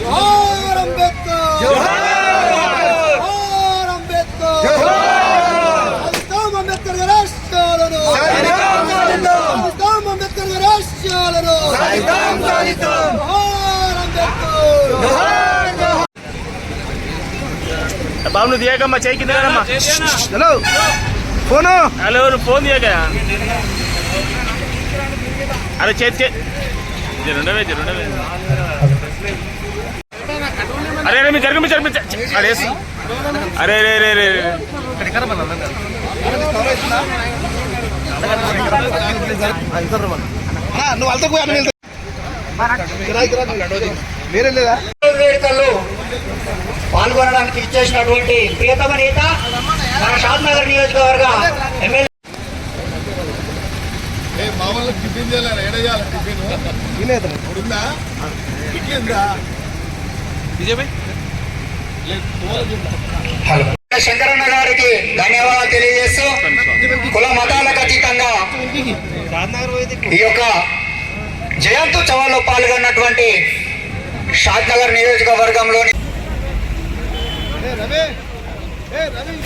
జోహార్ అంబేద్కర్! జోహార్ అంబేద్కర్! సాధిస్తాం అంబేద్కర్ గారి ఆశయాలను సాధిస్తాం అంబేద్కర్ గారి ఆశయాలను జోహార్ అంబేద్కర్! బాబు నువ్వు దిగమ్మా చేయి కింద హలో. ఫోను! హలో నువ్వు ఫోన్ దిగక అరే చేతి చే జరుండవే జరుండవే అరే అరే మీ జరుగు మీ అరే అరే రే రే రే నువ్వు వాళ్ళతో పోయి అన్న వేరే లేదా వేడుకల్లో పాల్గొనడానికి ఇచ్చేసినటువంటి ప్రియతమ నేత మన షాద్నగర్ నియోజకవర్గ ఎమ్మెల్యే మా వాళ్ళకి టిఫిన్ చేయాలి? టిఫిన్? ఉందా? ఉందా? శంకరన్న గారికి ధన్యవాదాలు తెలియజేస్తూ కుల మతాలకు అతీతంగా ఈ యొక్క జయంతోత్సవాల్లో పాల్గొన్నటువంటి షాద్నగర్ నియోజకవర్గంలోని రవి? ఏ రవి?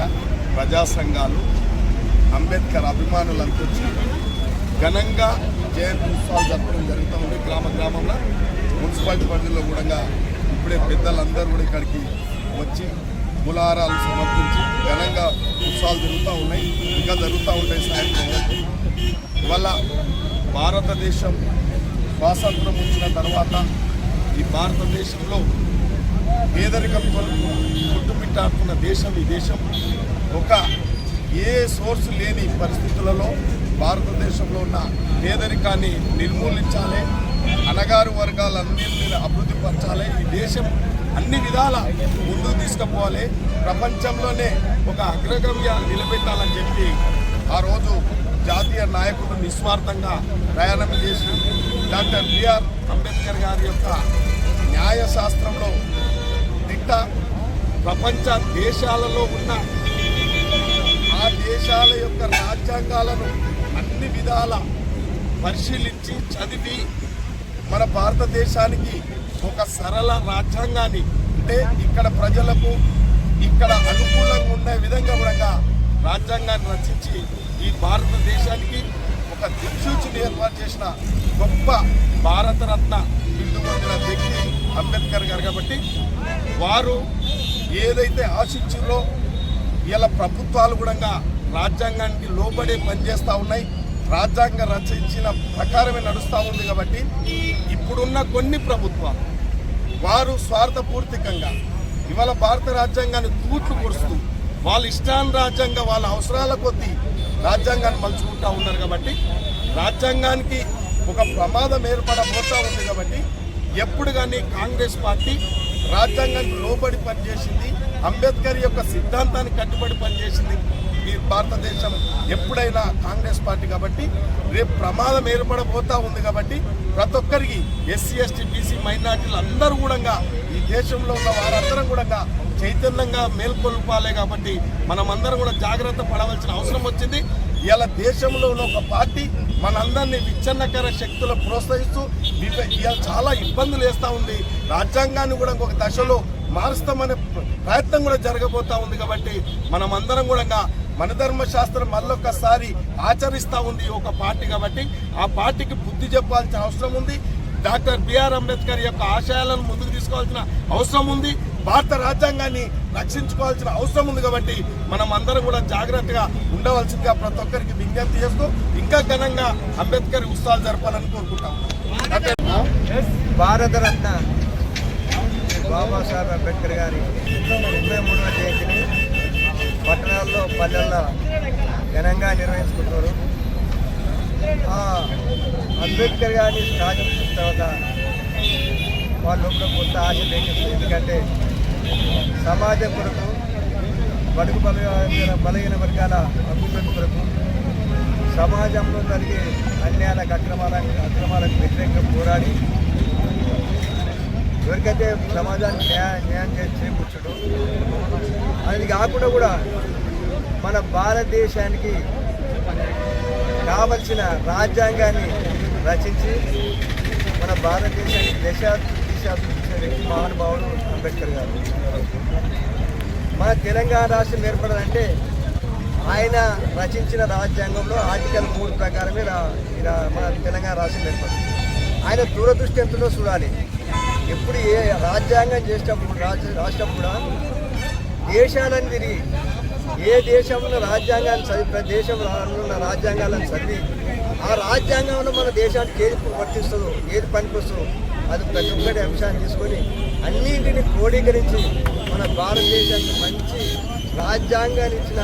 పార్టీలకు ప్రజా సంఘాలు అంబేద్కర్ అభిమానులంతా వచ్చి ఘనంగా జయంతి ఉత్సవాలు జరపడం జరుగుతూ ఉంది గ్రామ గ్రామంలో. మున్సిపాలిటీ పరిధిలో కూడా ఇప్పుడే పెద్దలందరూ కూడా ఇక్కడికి వచ్చి మూలాహారాలు సమర్పించి ఘనంగా ఉత్సవాలు జరుగుతూ ఉన్నాయి. ఇంకా జరుగుతూ ఉంటాయి సాయంత్రం ఇవాళ భారతదేశం స్వాతంత్రం వచ్చిన తర్వాత ఈ భారతదేశంలో పేదరికంతో పుట్టుమిట్టాడుతున్న దేశం ఈ దేశం. ఒక ఏ సోర్స్ లేని పరిస్థితులలో భారతదేశంలో ఉన్న పేదరికాన్ని నిర్మూలించాలి అనగారు వర్గాలన్నింటినీ అభివృద్ధి పరచాలి ఈ దేశం అన్ని విధాల ముందుకు తీసుకుపోవాలి ప్రపంచంలోనే ఒక అగ్రగమ్య నిలబెట్టాలని చెప్పి ఆ రోజు జాతీయ నాయకుడు నిస్వార్థంగా ప్రయాణం చేసి డాక్టర్ బిఆర్ అంబేద్కర్ గారి యొక్క న్యాయశాస్త్రంలో దిట్ట ప్రపంచ దేశాలలో ఉన్న ఆ దేశాల యొక్క రాజ్యాంగాలను అన్ని విధాల పరిశీలించి చదివి మన భారతదేశానికి ఒక సరళ రాజ్యాంగాన్ని అంటే ఇక్కడ ప్రజలకు ఇక్కడ అనుకూలంగా ఉండే విధంగా కూడా రాజ్యాంగాన్ని రచించి ఈ భారతదేశానికి ఒక దిక్సూచిని ఏర్పాటు చేసిన గొప్ప భారతరత్న హిందూ పొందిన వ్యక్తి అంబేద్కర్ గారు కాబట్టి వారు ఏదైతే ఆశించారో ఇలా ప్రభుత్వాలు కూడా రాజ్యాంగానికి లోబడే పనిచేస్తూ ఉన్నాయి. రాజ్యాంగం రచించిన ప్రకారమే నడుస్తూ ఉంది కాబట్టి ఇప్పుడున్న కొన్ని ప్రభుత్వాలు వారు స్వార్థపూర్తికంగా ఇవాళ భారత రాజ్యాంగాన్ని తూట్లు పొడుస్తూ వాళ్ళ ఇష్టాన్ రాజ్యాంగం వాళ్ళ అవసరాల కొద్దీ రాజ్యాంగాన్ని మలుచుకుంటా ఉన్నారు కాబట్టి రాజ్యాంగానికి ఒక ప్రమాదం ఏర్పడబోతూ ఉంది కాబట్టి ఎప్పుడు కానీ కాంగ్రెస్ పార్టీ రాజ్యాంగానికి లోబడి పనిచేసింది. అంబేద్కర్ యొక్క సిద్ధాంతానికి కట్టుబడి పనిచేసింది ఈ భారతదేశం ఎప్పుడైనా కాంగ్రెస్ పార్టీ కాబట్టి. రేపు ప్రమాదం ఏర్పడబోతా ఉంది కాబట్టి ప్రతి ఒక్కరికి ఎస్సీ ఎస్టీ బీసీ మైనార్టీలు అందరూ కూడా ఈ దేశంలో ఉన్న వారందరం కూడా చైతన్యంగా మేల్కొల్పాలే కాబట్టి మనమందరం కూడా జాగ్రత్త పడవలసిన అవసరం వచ్చింది. ఇలా దేశంలో ఉన్న ఒక పార్టీ మనందరినీ విచ్ఛిన్నకర శక్తులు ప్రోత్సహిస్తూ వివ- ఇవాళ చాలా ఇబ్బందులు వేస్తూ ఉంది. రాజ్యాంగాన్ని కూడా ఒక దశలో మారుస్తామనే ప్రయత్నం కూడా జరగబోతా ఉంది కాబట్టి మనమందరం కూడా మన ధర్మశాస్త్రం మళ్ళొక్కసారి ఆచరిస్తూ ఉంది ఒక పార్టీ కాబట్టి ఆ పార్టీకి బుద్ధి చెప్పాల్సిన అవసరం ఉంది. డాక్టర్ బిఆర్ అంబేద్కర్ యొక్క ఆశయాలను ముందుకు తీసుకోవాల్సిన అవసరం ఉంది. భారత రాజ్యాంగాన్ని రక్షించుకోవాల్సిన అవసరం ఉంది కాబట్టి మనం అందరం కూడా జాగ్రత్తగా ఉండవలసిందిగా ప్రతి ఒక్కరికి విజ్ఞప్తి చేస్తూ ఇంకా ఘనంగా అంబేద్కర్ ఉత్సవాలు జరపాలని కోరుకుంటాం. భారతరత్న బాబాసాహెబ్ అంబేద్కర్ గారి ముప్పై మూడవ జయంతిని పట్టణాల్లో పల్లెల్లో ఘనంగా నిర్వహించుకుంటున్నారు. అంబేద్కర్ గారిని సాధించిన తర్వాత వాళ్ళు ఒక కొత్త ఆశ రేకెత్తుంది ఎందుకంటే సమాజం కొరకు బడుగు బలహీన బలహీన వర్గాల అభివృద్ధి కొరకు సమాజంలో జరిగే అన్యాయాలకు అక్రమాలకు అక్రమాలకు వ్యతిరేకంగా పోరాడి ఎవరికైతే సమాజానికి న్యాయం న్యాయం చేసి చేకూర్చడం అది కాకుండా కూడా మన భారతదేశానికి కావలసిన రాజ్యాంగాన్ని రచించి మన భారతదేశానికి దశ దిశ చూపించిన వ్యక్తి మహానుభావుడు అంబేద్కర్ గారు. మన తెలంగాణ రాష్ట్రం ఏర్పడాలంటే ఆయన రచించిన రాజ్యాంగంలో ఆర్టికల్ మూడు ప్రకారమే రా- మన తెలంగాణ రాష్ట్రం ఏర్పడింది. ఆయన దూరదృష్టి ఎంతలో చూడాలి. ఎప్పుడు ఏ రాజ్యాంగం చేసేటప్పుడు రాజ్య రాష్ట్రం కూడా దేశాలను తిరిగి ఏ దేశంలో రాజ్యాంగాన్ని చదివి ప్రతి దేశంలో ఉన్న రాజ్యాంగాలను చదివి ఆ రాజ్యాంగంలో మన దేశానికి ఏది వర్తిస్తుందో ఏది పనికొస్తుందో అది ప్రతి ఒక్కటి అంశాన్ని తీసుకొని అన్నింటిని క్రోడీకరించి మన భారతదేశానికి మంచి రాజ్యాంగాన్ని ఇచ్చిన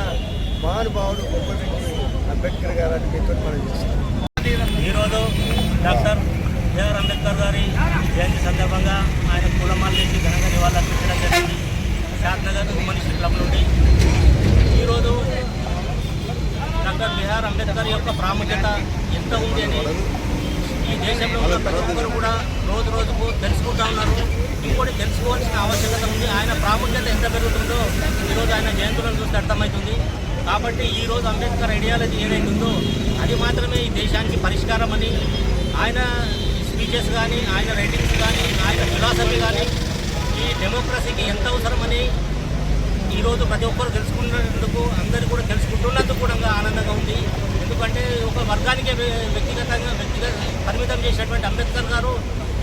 మహానుభావుడు గొప్ప వ్యక్తి అంబేద్కర్ గారు అని మీతో మనం చేస్తాం ఈరోజు డాక్టర్ బిఆర్ అంబేద్కర్ గారి జయంతి సందర్భంగా ఆయన పూలమాల వేసి ఘనంగా నివాళులర్పించడం జరిగింది. శాంతనగర్ మనిషి క్లబ్ నుండి. ఈరోజు డాక్టర్ బిఆర్ అంబేద్కర్ యొక్క ప్రాముఖ్యత ఎంత ఉంది అని ఈ దేశంలో ఉన్న ప్రతి ఒక్కరు కూడా రోజు రోజుకు తెలుసుకుంటా ఉన్నారు. ఇంకోటి తెలుసుకోవాల్సిన ఆవశ్యకత ఉంది. ఆయన ప్రాముఖ్యత ఎంత పెరుగుతుందో ఈరోజు ఆయన జయంతులను చూస్తే అర్థమవుతుంది. కాబట్టి ఈరోజు అంబేద్కర్ ఐడియాలజీ ఏదైతే ఉందో అది మాత్రమే ఈ దేశానికి పరిష్కారం అని ఆయన స్పీచెస్ కానీ ఆయన రైటింగ్స్ కానీ ఆయన ఫిలాసఫీ కానీ ఈ డెమోక్రసీకి ఎంత అవసరమని ఈరోజు ప్రతి ఒక్కరు తెలుసుకున్నందుకు అందరూ కూడా తెలుసుకుంటున్నందుకు కూడా ఆనందంగా ఉంది. ఎందుకంటే ఒక వర్గానికే వ్యక్తిగతంగా వ్యక్తిగత పరిమితం చేసినటువంటి అంబేద్కర్ గారు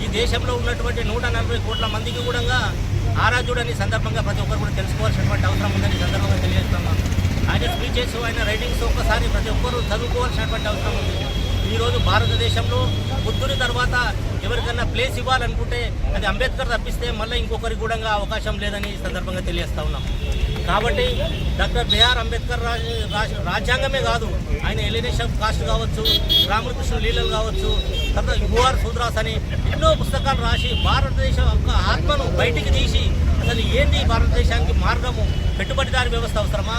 ఈ దేశంలో ఉన్నటువంటి నూట నలభై కోట్ల మందికి కూడా ఆరాధ్యుడని సందర్భంగా ప్రతి ఒక్కరు కూడా తెలుసుకోవాల్సినటువంటి అవసరం ఉందని సందర్భంగా తెలియజేస్తున్నాను. ఆయన స్పీచెస్ ఆయన రైటింగ్స్ ఒక్కసారి ప్రతి ఒక్కరూ చదువుకోవాల్సినటువంటి అవసరం ఉంది. ఈరోజు భారతదేశంలో బుద్ధుని తర్వాత ఎవరికైనా ప్లేస్ ఇవ్వాలనుకుంటే అది అంబేద్కర్ తప్పిస్తే మళ్ళీ ఇంకొకరికి కూడా అవకాశం లేదని ఈ సందర్భంగా తెలియజేస్తా ఉన్నాం. కాబట్టి డాక్టర్ బిఆర్ అంబేద్కర్ రాజ్యాంగమే కాదు ఆయన ఎలినేషన్ కాస్ట్ కావచ్చు రామకృష్ణ లీలలు కావచ్చు తర్వాత యువర్ సూద్రాస్ అని ఎన్నో పుస్తకాలు రాసి భారతదేశం యొక్క ఆత్మను బయటికి తీసి అసలు ఏంటి భారతదేశానికి మార్గము? పెట్టుబడిదారి వ్యవస్థ అవసరమా?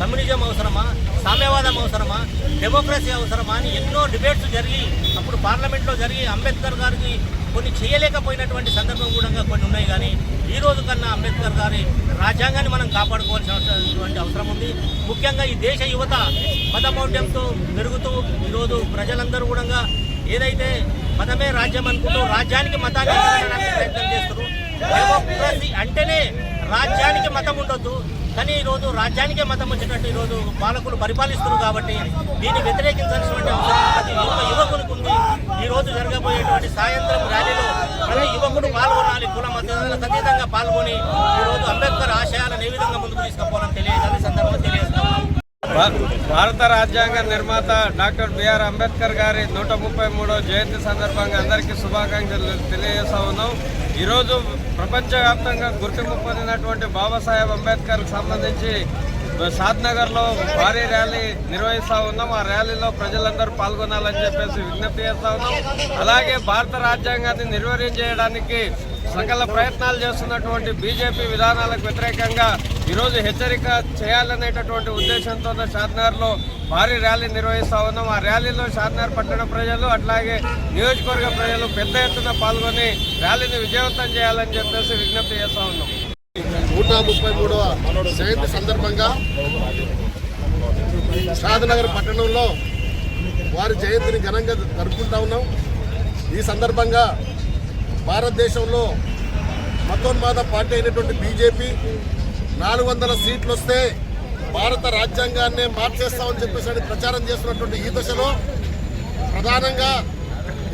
కమ్యూనిజం అవసరమా? సామ్యవాదం అవసరమా? డెమోక్రసీ అవసరమా అని ఎన్నో డిబేట్స్ జరిగి అప్పుడు పార్లమెంట్లో జరిగి అంబేద్కర్ గారికి కొన్ని చేయలేకపోయినటువంటి సందర్భం కూడా కొన్ని ఉన్నాయి. కానీ ఈ రోజు కన్నా అంబేద్కర్ గారి రాజ్యాంగాన్ని మనం కాపాడుకోవాల్సినటువంటి అవసరం ఉంది. ముఖ్యంగా ఈ దేశ యువత మతమౌఢ్యంతో పెరుగుతూ ఈరోజు ప్రజలందరూ కూడా ఏదైతే మతమే రాజ్యం అనుకుంటూ రాజ్యానికి మతాన్ని ప్రయత్నం చేస్తారు డెమోక్రసీ అంటేనే రాజ్యానికి మతం ఉండొద్దు. కానీ ఈరోజు రాజ్యానికే మతం వచ్చినట్టు ఈరోజు పాలకులు పరిపాలిస్తున్నారు కాబట్టి దీన్ని వ్యతిరేకించాల్సినటువంటి అవసరం ప్రతి యువ యువకునికి ఉంది. ఈ రోజు జరగబోయేటువంటి సాయంత్రం ర్యాలీలో ప్రతి యువకుడు పాల్గొనాలి. కుల మతాలకు అతీతంగా పాల్గొని ఈ రోజు అంబేద్కర్ ఆశయాలను ఏ విధంగా ముందుకు తీసుకుపోవాలని తెలియజేయాలని సందర్భంగా తెలియజేస్తాం భారత రాజ్యాంగ నిర్మాత డాక్టర్ బిఆర్ అంబేద్కర్ గారి నూట ముప్పై మూడో జయంతి సందర్భంగా అందరికీ శుభాకాంక్షలు తెలియజేస్తా ఉన్నాం. ఈరోజు ప్రపంచవ్యాప్తంగా గుర్తింపు పొందినటువంటి బాబాసాహెబ్ అంబేద్కర్ సంబంధించి షాద్నగర్లో భారీ ర్యాలీ నిర్వహిస్తా ఉన్నాం. ఆ ర్యాలీలో ప్రజలందరూ పాల్గొనాలని చెప్పేసి విజ్ఞప్తి చేస్తా ఉన్నాం. అలాగే భారత రాజ్యాంగాన్ని నిర్వహణ చేయడానికి సకల ప్రయత్నాలు చేస్తున్నటువంటి బీజేపీ విధానాలకు వ్యతిరేకంగా ఈరోజు హెచ్చరిక చేయాలనేటటువంటి ఉద్దేశంతో షాద్నగర్లో భారీ ర్యాలీ నిర్వహిస్తా ఉన్నాం. ఆ ర్యాలీలో షాద్నగర్ పట్టణ ప్రజలు అట్లాగే నియోజకవర్గ ప్రజలు పెద్ద ఎత్తున పాల్గొని ర్యాలీని విజయవంతం చేయాలని చెప్పేసి విజ్ఞప్తి చేస్తూ ఉన్నాం. నూట ముప్పై మూడవ జయంతి సందర్భంగా షాద్నగర్ పట్టణంలో వారి జయంతిని ఘనంగా జరుపుకుంటా ఉన్నాం. ఈ సందర్భంగా భారతదేశంలో మతోన్మాద పార్టీ అయినటువంటి బీజేపీ నాలుగు వందల సీట్లు వస్తే భారత రాజ్యాంగాన్నే మార్చేస్తామని చెప్పేసి ప్రచారం చేస్తున్నటువంటి ఈ దశలో ప్రధానంగా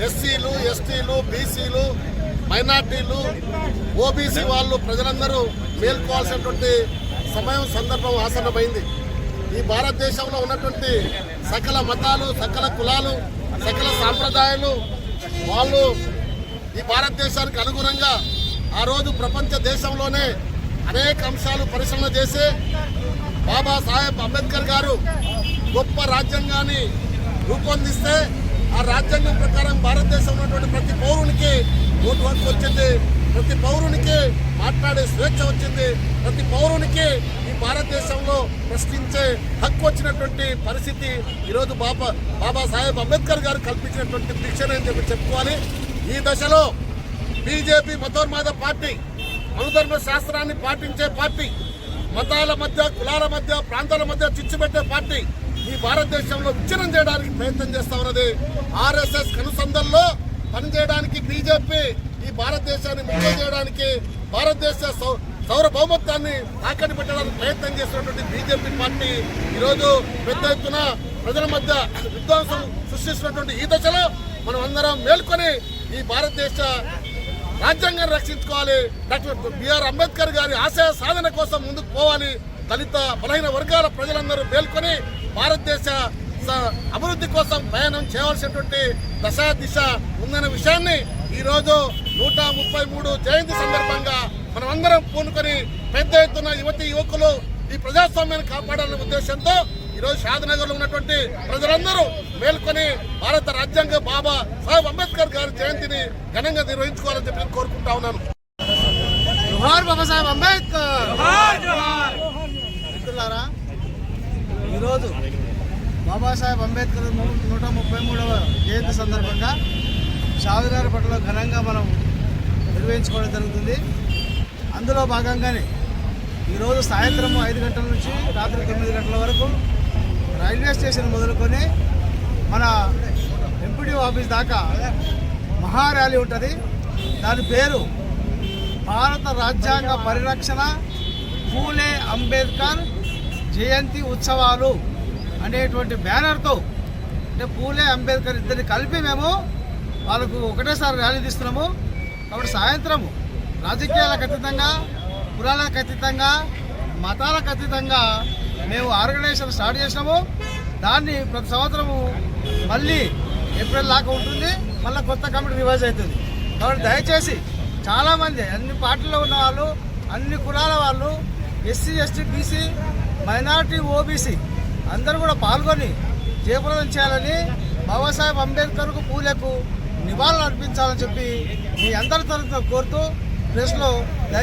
ఎస్సీలు ఎస్టీలు బీసీలు మైనార్టీలు ఓబీసీ వాళ్ళు ప్రజలందరూ మేల్కోవాల్సినటువంటి సమయం సందర్భం ఆసన్నమైంది. ఈ భారతదేశంలో ఉన్నటువంటి సకల మతాలు సకల కులాలు సకల సాంప్రదాయాలు వాళ్ళు ఈ భారతదేశానికి అనుగుణంగా ఆ రోజు ప్రపంచ దేశంలోనే అనేక అంశాలు పరిశీలన చేసి బాబా సాహెబ్ అంబేద్కర్ గారు గొప్ప రాజ్యాంగాన్ని రూపొందిస్తే ఆ రాజ్యాంగం ప్రకారం భారతదేశంలో ఉన్నటువంటి ప్రతి పౌరునికి ఓటు హక్కు వచ్చింది. ప్రతి పౌరునికి మాట్లాడే స్వేచ్ఛ వచ్చింది. ప్రతి పౌరునికి ఈ భారతదేశంలో ప్రశ్నించే హక్కు వచ్చినటువంటి పరిస్థితి ఈరోజు బాబా బాబా సాహెబ్ అంబేద్కర్ గారు కల్పించినటువంటి భిక్షణ అని చెప్పి చెప్పుకోవాలి. ఈ దశలో బీజేపీ మతోన్మాద పార్టీ మనుధర్మ శాస్త్రాన్ని పాటించే పార్టీ మతాల మధ్య కులాల మధ్య ప్రాంతాల మధ్య చిచ్చుపెట్టే పార్టీ ఈ భారతదేశంలో విచ్ఛిన్నం చేయడానికి ప్రయత్నం చేస్తా ఉన్నది ఆర్ఎస్ఎస్ కనుసంధంలో పనిచేయడానికి బీజేపీ ఈ భారతదేశాన్ని ముఖ్య చేయడానికి భారతదేశ సౌ- సౌర భౌమత్వాన్ని తాకట్టు పెట్టడానికి ప్రయత్నం చేస్తున్నటువంటి బీజేపీ పార్టీ ఈరోజు పెద్ద ఎత్తున ప్రజల మధ్య విధ్వంసం సృష్టిస్తున్నటువంటి ఈ దశలో మనం అందరం మేల్కొని ఈ భారతదేశ రాజ్యాంగాన్ని రక్షించుకోవాలి. డాక్టర్ బిఆర్ అంబేద్కర్ గారి ఆశయ సాధన కోసం ముందుకు పోవాలి. దళిత బలహీన వర్గాల ప్రజలందరూ మేల్కొని భారతదేశ స- అభివృద్ధి కోసం ప్రయాణం చేయవలసినటువంటి దశ దిశ ఉందన్న విషయాన్ని ఈరోజు నూట ముప్పై మూడు జయంతి సందర్భంగా మనం అందరం పూనుకొని పెద్ద ఎత్తున యువతి యువకులు ఈ ప్రజాస్వామ్యాన్ని కాపాడాలనే ఉద్దేశంతో ఈరోజు షాద్నగర్లో ఉన్నటువంటి ప్రజలందరూ మేల్కొని భారత రాజ్యాంగ బాబా సాహెబ్ అంబేద్కర్ గారి జయంతిని ఘనంగా నిర్వహించుకోవాలని చెప్పి కోరుకుంటా ఉన్నాను. జోహార్ బాబాసాహెబ్ అంబేద్కర్! మిత్రులారా ఈరోజు బాబాసాహెబ్ అంబేద్కర్ నూట ముప్పై మూడవ జయంతి సందర్భంగా షావుగారి పట్ల ఘనంగా మనం నిర్వహించుకోవడం జరుగుతుంది. అందులో భాగంగానే ఈరోజు సాయంత్రం ఐదు గంటల నుంచి రాత్రి తొమ్మిది గంటల వరకు రైల్వే స్టేషన్ మొదలుకొని మన ఎంపీడీ ఆఫీస్ దాకా మహా ర్యాలీ ఉంటుంది. దాని పేరు భారత రాజ్యాంగ పరిరక్షణ పూలే అంబేద్కర్ జయంతి ఉత్సవాలు అనేటువంటి బ్యానర్తో అంటే పూలే అంబేద్కర్ ఇద్దరిని కలిపి మేము వాళ్ళకు ఒకటేసారి ర్యాలీ తీస్తున్నాము. కాబట్టి సాయంత్రం రాజకీయాలకు అతీతంగా కులాలకు అతీతంగా మతాలకు అతీతంగా మేము ఆర్గనైజేషన్ స్టార్ట్ చేసినాము. దాన్ని ప్రతి సంవత్సరము మళ్ళీ ఏప్రిల్ దాకా ఉంటుంది. మళ్ళీ కొత్త కమిటీ రివైజ్ అవుతుంది. కాబట్టి దయచేసి చాలామంది అన్ని పార్టీలో ఉన్న వాళ్ళు అన్ని కులాల వాళ్ళు SC ST BC minority OBC అందరూ కూడా పాల్గొని జయప్రదం చేయాలని బాబాసాహెబ్ అంబేద్కర్కు పూలకు నివాళులు అర్పించాలని చెప్పి మీ అందరి తరఫున కోరుతూ ప్రెస్లో